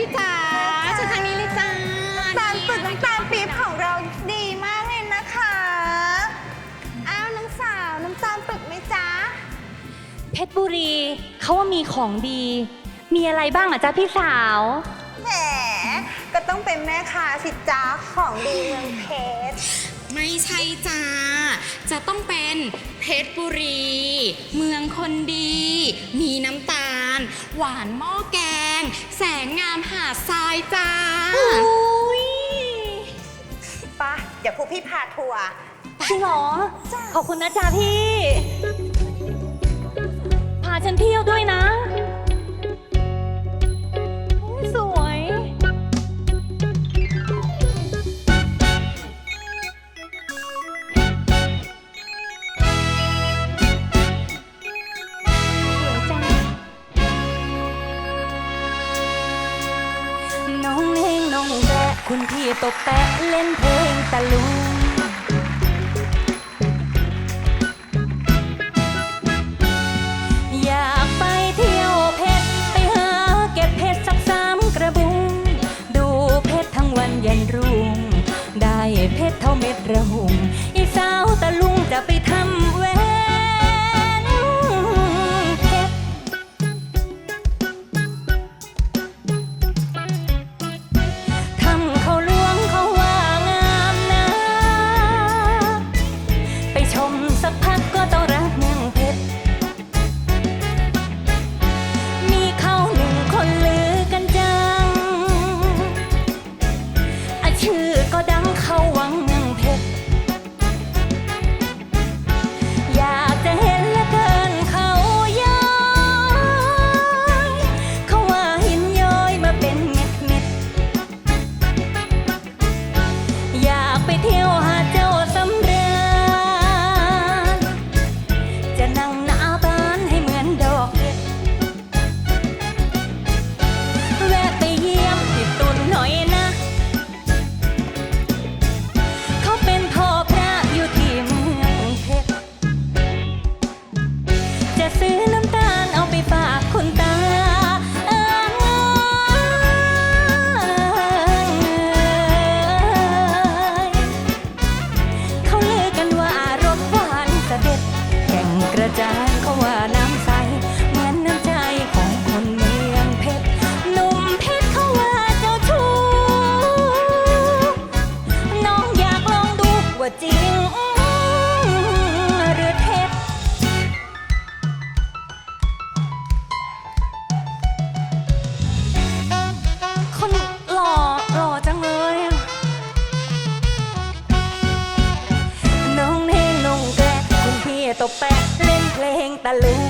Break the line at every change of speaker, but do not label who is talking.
พี่จ๋าชุดทางนี้เลยจ้าตาลฝึกน้ำตาลปี๊บข
องเราดีมากเลยนะคะ อ้าวน้องสาวน้ำตาลปึกไหมจ๊ะ
เพชรบุรีเขาว่ามีของดี มีอะไรบ้างอะจ๊ะพี่สาว
แหม ก็ต้องเป็นแม่ค้าสิจ๊ะของดีเมืองเพชร
ไม่ใช่จ้า จะต้องเป็นเพชรบุรี เมืองคนดี มีน้ำตาล หวานหม้อแก ง แสงงามหาดทรายจ้าอ
ุ้ย
ปะเดี๋ยวพวกพี่พาทัวร์
จริงเหรอ ขอบคุณนะจ๊ะพี่ พาฉันเที่ยวด้วยนะ คุณพี่ตบแปะเล่นเพลงตะลุงอยากไปเที่ยวเพชร ไปหาเก็บเพชรสักสามกระบุง ดูเพชรทั้งวันยันรุ่ง ได้เพชรเท่าเม็ดระหุงไอ้สาวตะลุ่มจะไป Dale.